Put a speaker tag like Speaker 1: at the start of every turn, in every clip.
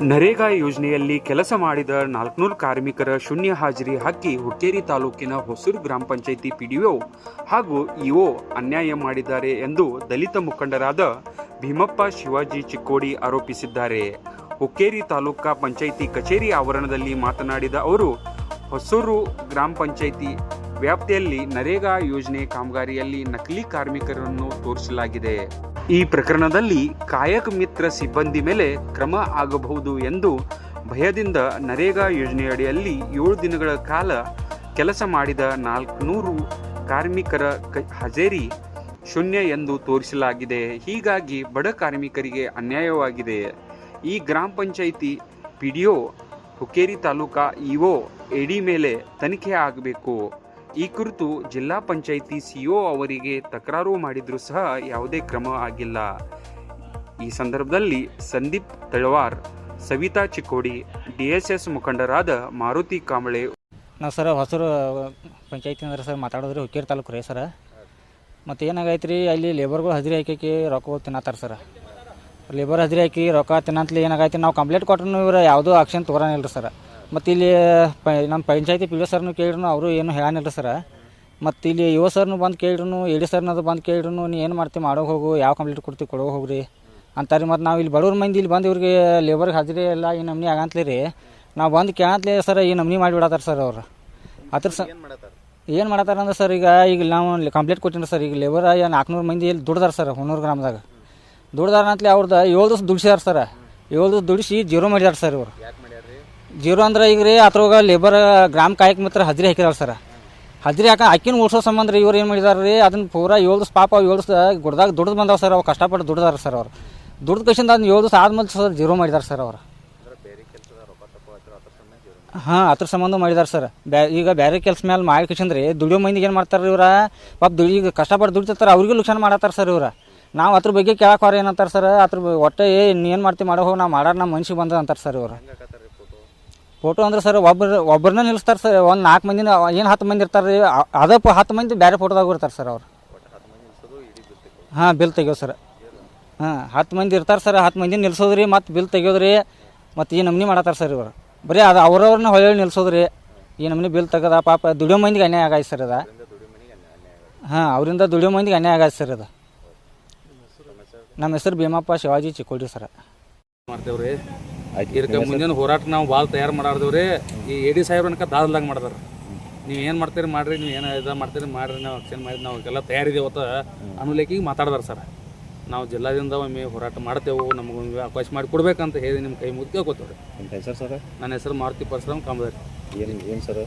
Speaker 1: ನರೇಗಾ ಯೋಜನೆಯಲ್ಲಿ ಕೆಲಸ ಮಾಡಿದ ನಾಲ್ಕುನೂರು ಕಾರ್ಮಿಕರ ಶೂನ್ಯ ಹಾಜರಿ ಹಾಕಿ ಹುಕ್ಕೇರಿ ತಾಲೂಕಿನ ಹೊಸೂರು ಗ್ರಾಮ ಪಂಚಾಯಿತಿ ಪಿಡಿಒ ಹಾಗೂ ಇಒ ಅನ್ಯಾಯ ಮಾಡಿದ್ದಾರೆ ಎಂದು ದಲಿತ ಮುಖಂಡರಾದ ಭೀಮಪ್ಪ ಶಿವಾಜಿ ಚಿಕ್ಕೋಡಿ ಆರೋಪಿಸಿದ್ದಾರೆ. ಹುಕ್ಕೇರಿ ತಾಲೂಕಾ ಪಂಚಾಯಿತಿ ಕಚೇರಿ ಆವರಣದಲ್ಲಿ ಮಾತನಾಡಿದ ಅವರು, ಹೊಸೂರು ಗ್ರಾಮ ಪಂಚಾಯಿತಿ ವ್ಯಾಪ್ತಿಯಲ್ಲಿ ನರೇಗಾ ಯೋಜನೆ ಕಾಮಗಾರಿಯಲ್ಲಿ ನಕಲಿ ಕಾರ್ಮಿಕರನ್ನು ತೋರಿಸಲಾಗಿದೆ. ಈ ಪ್ರಕರಣದಲ್ಲಿ ಕಾಯಕ ಮಿತ್ರ ಸಿಬ್ಬಂದಿ ಮೇಲೆ ಕ್ರಮ ಆಗಬಹುದು ಎಂದು ಭಯದಿಂದ ನರೇಗಾ ಯೋಜನೆಯಡಿಯಲ್ಲಿ ಏಳು ದಿನಗಳ ಕಾಲ ಕೆಲಸ ಮಾಡಿದ ನಾಲ್ಕುನೂರು ಕಾರ್ಮಿಕರ ಹಜೇರಿ ಶೂನ್ಯ ಎಂದು ತೋರಿಸಲಾಗಿದೆ. ಹೀಗಾಗಿ ಬಡ ಕಾರ್ಮಿಕರಿಗೆ ಅನ್ಯಾಯವಾಗಿದೆ. ಈ ಗ್ರಾಮ panchayat PDO Hukkeri taluka EO AD ಮೇಲೆ ತನಿಖೆ ಆಗಬೇಕು. ಈ ಕುರಿತು ಜಿಲ್ಲಾ ಪಂಚಾಯಿತಿ ಸಿಒ ಅವರಿಗೆ ತಕರಾರು ಮಾಡಿದರೂ ಸಹ ಯಾವುದೇ ಕ್ರಮ ಆಗಿಲ್ಲ. ಈ ಸಂದರ್ಭದಲ್ಲಿ ಸಂದೀಪ್ ತಳವಾರ್, ಸವಿತಾ ಚಿಕ್ಕೋಡಿ, ಡಿಎಸ್ಎಸ್ ಮುಖಂಡರಾದ ಮಾರುತಿ ಕಾಂಬಳೆ.
Speaker 2: ನಾವು ಸರ್ ಹೊಸರು ಪಂಚಾಯತಿ ಅಂದ್ರೆ ಸರ್ ಮಾತಾಡೋದ್ರೆ ಹುಕ್ಕೇರಿ ತಾಲೂಕು ರೀ ಸರ್. ಮತ್ತು ಏನಾಗೈತೆ ರೀ ಅಲ್ಲಿ ಲೇಬರ್ಗಳು ಹಜರಿ ಹಾಕಿ ರೊಕ್ಕ ತಿನ್ನತ್ತಾರೆ ಸರ್. ಲೇಬರ್ ಹಜರಿ ಹಾಕಿ ರೊಕ್ಕ ತಿನ್ನತ್ಲಿ ಏನಾಗೈತಿ ನಾವು ಕಂಪ್ಲೇಂಟ್ ಕೊಟ್ರು ಇವ್ರು ಯಾವುದೂ ಆಕ್ಷನ್ ತೊಗೊಳನಿಲ್ಲ ರೀ ಸರ್. ಮತ್ತು ಇಲ್ಲಿ ಪ ನಮ್ಮ ಪಂಚಾಯತಿ ಪಿ ಡಿ ಸರ್ನು ಕೇಳಿದ್ರು ಅವರು ಏನು ಹೇಳಾನಿಲ್ಲ ಸರ್. ಮತ್ತು ಇಲ್ಲಿ ಯುವ ಸರ್ನು ಬಂದು ಕೇಳಿದ್ರು ಎ ಡಿ ಸರ್ನದು ಬಂದು ಕೇಳಿದ್ರು ನೀ ಏನು ಮಾಡ್ತೀವಿ ಮಾಡೋಕೆ ಹೋಗು ಯಾವ ಕಂಪ್ಲೀಟ್ ಕೊಡ್ತೀವಿ ಕೊಡೋ ಹೋಗ್ರಿ. ಅಂತಾರೆ ಮತ್ತು ನಾವು ಇಲ್ಲಿ ಬಡವ್ರ ಮಂದಿ ಇಲ್ಲಿ ಬಂದು ಇವ್ರಿಗೆ ಲೇಬರ್ಗೆ ಹಾಜರಿ ಎಲ್ಲ ಈ ನಮ್ನಿ ಆಗಂತ್ಲಿ ರೀ. ನಾವು ಬಂದು ಕೇಳಂತಲೇ ಸರ್ ಈ ನಮ್ನಿ ಮಾಡಿಬಿಡತ್ತಾರ ಸರ್ ಅವ್ರು. ಅದ್ರ ಸ ಏನು ಮಾಡತ್ತಾರ? ಅಂದ್ರೆ ಸರ್ ಈಗ ಈಗ ನಾವು ಕಂಪ್ಲೇಂಟ್ ಕೊಟ್ಟಿನಿ ಸರ್ ಈಗ ಲೇಬರ್ ನಾಲ್ಕುನೂರು ಮಂದಿ ಇಲ್ಲಿ ದುಡ್ದಾರ ಸರ್ ಹುನೂರು ಗ್ರಾಮದಾಗ. ದುಡ್ದಾರ ಅಂತಲೇ ಅವ್ರದ್ದು ಏಳು ದಿವಸ ದುಡಿಸ್ಯಾರ ಸರ್. ಏಳು ದಿವಸ ದುಡಿಸಿ ಜೀರೋ ಮಾಡಿದಾರೆ ಸರ್ ಇವರು. ಜೀರೋ ಅಂದ್ರೆ ಈಗ ರೀ ಅದ್ರೊಳಗೆ ಲೇಬರ್ ಗ್ರಾಮ ಕಾಯಕ ಮಿತ್ರ ಹದ್ರಿ ಹಾಕಿದಾರೆ ಸರ್ ಹದ್ರಿ ಹಾಕ ಅಕ್ಕಿನ ಉಳಿಸೋ ಸಂಬಂಧ ರೀ ಇವ್ರು ಏನು ಮಾಡಿದಾರೆ ರೀ ಅದನ್ನ ಪೂರ ಏಳು ದಿವಸ ಪಾಪ ಏಳು ದಿವಸ ಗುಡ್ದಾಗ ದುಡ್ದು ಬಂದಾವೆ ಸರ್ ಅವ್ರು, ಕಷ್ಟಪಟ್ಟು ದುಡ್ದಾರ ಸರ್ ಅವ್ರು. ದುಡ್ದು ಕಷ್ಟ ಅದನ್ನ ಏಳು ದಿವಸ ಆದ್ಮೇಲೆ ಸರ್ ಜೀರೋ ಮಾಡಿದಾರೆ ಸರ್ ಅವ್ರು. ಹಾಂ, ಅದ್ರ ಸಂಬಂಧ ಮಾಡಿದಾರೆ ಸರ್ ಬ್ಯಾ, ಈಗ ಬೇರೆ ಕೆಲಸ ಮೇಲೆ ಮಾಡಿ ಕಸಿಂದ್ರಿ ದುಡಿಯೋ ಮಂದಿಗೆ ಏನು ಮಾಡ್ತಾರೆ ಇವ್ರ? ಪಾಪ ದುಡಿ, ಈಗ ಕಷ್ಟಪಟ್ಟು ದುಡಿತಿರ್ತಾರೆ ಅವ್ರಿಗೂ ಲುಕ್ಷಣ ಮಾಡತ್ತಾರ ಸರ್ ಇವ್ರ. ನಾವು ಅದ್ರ ಬಗ್ಗೆ ಕೇಳಕ್ಕೆ ಅವ್ರ ಏನಂತಾರೆ ಸರ್ ಅದ್ರ ಒಟ್ಟೆ ಏನು ಮಾಡ್ತೀವಿ ಮಾಡೋ ಹೋಗಿ, ನಾವು ಮಾಡಾರ ನಮ್ಮ ಮನ್ಸಿಗೆ ಬಂದ ಅಂತಾರೆ ಸರ್ ಇವ್ರು. ಫೋಟೋ ಅಂದ್ರೆ ಸರ್ ಒಬ್ಬರು ಒಬ್ಬರನ್ನ ನಿಲ್ಲಿಸ್ತಾರೆ ಸರ್ ಒಂದು ನಾಲ್ಕು ಮಂದಿನ ಏನು ಹತ್ತು ಮಂದಿ ಇರ್ತಾರೆ ರೀ ಅದಪ್ಪ ಹತ್ತು ಮಂದಿ ಬೇರೆ ಫೋಟೋದಾಗ ಇರ್ತಾರೆ ಸರ್ ಅವ್ರು. ಹಾಂ ಬಿಲ್ ತೆಗಿಯೋದು ಸರ್ ಹಾಂ ಹತ್ತು ಮಂದಿ ಇರ್ತಾರೆ ಸರ್ ಹತ್ತು ಮಂದಿ ನಿಲ್ಸೋದ್ರಿ ಮತ್ತು ಬಿಲ್ ತೆಗಿಯೋದ್ರಿ ಮತ್ತು ಈ ನಮ್ನಿ ಮಾಡತ್ತಾರೆ ಸರ್ ಇವರು. ಬರೀ ಅದು ಅವ್ರವ್ರನ್ನ ಹೊಳ್ಳಿ ನಿಲ್ಸೋದ್ರಿ. ಈ ನಮ್ನಿ ಬಿಲ್ ತೆಗದ ಪಾಪ ದುಡಿಯೋ ಮಂದಿಗೆ ಅನ್ಯಾಯ ಆಗಾಯ್ ಸರ್ ಅದ ಹಾಂ ಅವರಿಂದ ದುಡಿಯೋ ಮಂದಿಗೆ ಅನ್ಯಾಯ ಆಗಾಯ್ತು ಸರ್ ಅದು ನಮ್ಮ ಹೆಸರು? ಭೀಮಪ್ಪ ಶಿವಾಜಿ ಚಿಕ್ಕೋಡಿ ಸರ್
Speaker 3: ಮಾಡ್ತೇವ್ರಿ. ಇದಕ್ಕೆ ಮುಂದಿನ ಹೋರಾಟ ನಾವು ಭಾಳ ತಯಾರು ಮಾಡಾರ್ದವ್ರಿ. ಈ ಎ ಡಿ ಸಾಹೇಬ್ರನ್ಕ ದಾದಲ್ದಾಗ ಮಾಡ್ದಾರ. ನೀವು ಏನು ಮಾಡ್ತೀರಿ ಮಾಡ್ರಿ ನೀವು ಏನು ಇದು ಮಾಡ್ತೀರಿ ಮಾಡ್ರಿ ನಾವು ಆಕ್ಷನ್ ಮಾಡಿ ನಾವು ಎಲ್ಲ ತಯಾರಿದೆ ಅವತ್ತು. ಅನ್ನೋಲೇಕಿಗೆ ಮಾತಾಡ್ದಾರ ಸರ್. ನಾವು ಜಿಲ್ಲಾದಿಂದ ಒಮ್ಮೆ ಹೋರಾಟ ಮಾಡ್ತೇವೆ ನಮಗೆ ಒಮ್ಮೆ ಅವಕಾಶ ಮಾಡಿ ಕೊಡ್ಬೇಕಂತ ಹೇಳಿ ನಿಮ್ಮ ಕೈ ಮುಗ್ದು ಕೇಳ್ಕೊತೇವ್ರಿ.
Speaker 4: ಹೆಸರು ಸರ್?
Speaker 3: ನನ್ನ ಹೆಸರು ಮಾರುತಿ ಪರಶುರಾಮ್ ಕಾಮದಾರಿ.
Speaker 4: ಏನು ಏನು ಸರ್?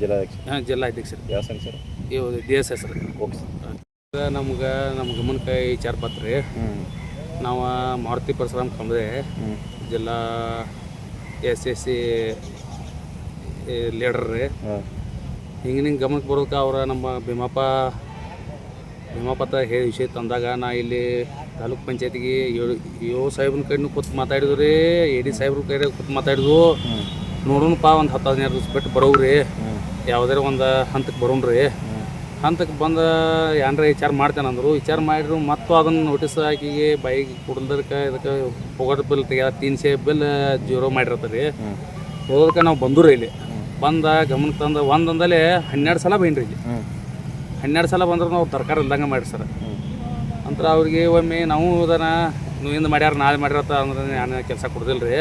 Speaker 4: ಜಿಲ್ಲಾಧ್ಯಕ್ಷ
Speaker 3: ಹಾಂ
Speaker 4: ಯಾವ ಸಂಘ ಸರ್?
Speaker 3: ಇವು D S S
Speaker 4: okay sir.
Speaker 3: ನಮ್ಗೆ ನಮ್ಮ ಗಮನಕ್ಕೆ ವಿಚಾರ ಪತ್ರಿ ನಾವು ಮಾರುತಿ ಪರಶುರಾಮ್ ಕಾಮದೆ ಜಿಲ್ಲಾ ಎಸ್ ಎಸ್ ಸಿ ಲೀಡರ್ ರೀ.
Speaker 4: ಹಿಂಗೆ
Speaker 3: ಹಿಂಗೆ ನಿಂಗೆ ಗಮನಕ್ಕೆ ಬರೋದಕ್ಕೆ ಅವ್ರ ನಮ್ಮ ಭೀಮಪ್ಪ ಭೀಮಪ್ಪತ್ತ ಹೇಳಿ ವಿಷಯ ತಂದಾಗ ನಾ ಇಲ್ಲಿ ತಾಲೂಕ್ ಪಂಚಾಯತಿಗೆ ಏಳು ಏಳು ಸಾಹೇಬ್ರ ಕೈನೂ ಕೂತು ಮಾತಾಡಿದ್ವು ರೀ ಎ ಡಿ ಸಾಹೇಬ್ರ ಕಡೆ ಕೂತು ಮಾತಾಡಿದ್ವು. ನೋಡೋಣಪ್ಪ ಒಂದು ಹತ್ತು ಹದಿನೈದು ದಿವ್ಸ ಬಿಟ್ಟು ಬರೋವ್ರಿ.
Speaker 4: ಯಾವುದಾರ
Speaker 3: ಯಾವುದೇ ಒಂದು ಹಂತಕ್ಕೆ ಬರೋಣ್ರಿ. ಹಂತಕ್ಕೆ ಬಂದ ಏನರ ವಿಚಾರ ಮಾಡ್ತೇನೆ ಅಂದರು. ವಿಚಾರ ಮಾಡಿದ್ರು, ಮತ್ತು ಅದನ್ನು ನೋಟಿಸ್ ಹಾಕಿಗೆ ಬೈಕ್ ಕುಡ್ದಕ್ಕೆ ಇದಕ್ಕೆ ಪೊಗಟ್ ಬಿಲ್ ತೆಗ್ಯ ತೀನ್ಸೆ ಬಿಲ್ ಜೀರೋ ಮಾಡಿರ್ತಾರೆ ರೀ ಹೋಗೋದಕ್ಕೆ ನಾವು ಬಂದರು ಇಲ್ಲಿ. ಬಂದ ಗಮನಕ್ಕೆ ತಂದ ಒಂದೊಂದಲೇ ಹನ್ನೆರಡು ಸಲ ಬೈನ್ರಿ ಇಲ್ಲಿ. ಹನ್ನೆರಡು ಸಲ ಬಂದ್ರೆ ನಾವು ತರಕಾರಿ ಇಲ್ದಂಗೆ ಮಾಡಿ ಸರ್. ಅಂತರ ಅವ್ರಿಗೆ ಒಮ್ಮೆ ನಾವು ಅದನ್ನು ನೀವು ಹಿಂದೆ ಮಾಡ್ಯಾರ, ನಾಳೆ ಮಾಡ್ಯಾರ ಅಂದ್ರೆ ನಾನು ಕೆಲಸ ಕೊಡ್ದಿಲ್ಲ ರೀ